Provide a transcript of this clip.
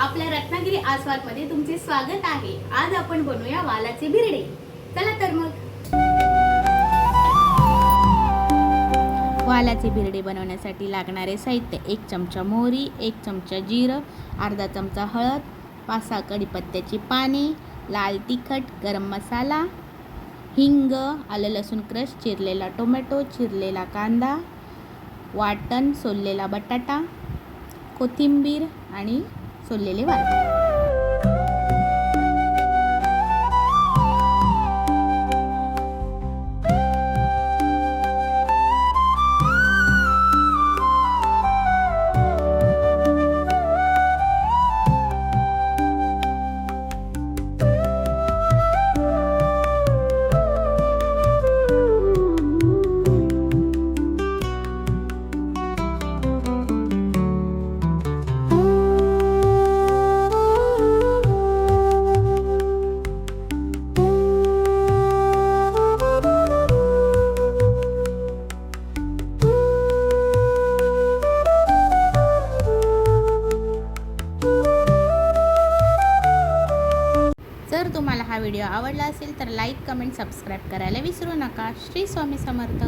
आपल्या रत्नागिरी आस्वादमध्ये तुमचे स्वागत आहे. आज आपण बनवूया वालाचे बिरडे. चला तर मग. वालाचे बिरडे बनवण्यासाठी लागणारे साहित्य एक चमचा मोहरी एक चमचा जिरं अर्धा चमचा हळद पाच सहा कढीपत्त्याची पाने लाल तिखट गरम मसाला हिंग आलं लसूण क्रश चिरलेला टोमॅटो चिरलेला कांदा वाटण सोललेला बटाटा कोथिंबीर आणि सोललेले वाल जर तुम्हाला हा व्हिडिओ आवडला असेल तर लाईक कमेंट सबस्क्राईब करायला विसरू नका. श्री स्वामी समर्थ.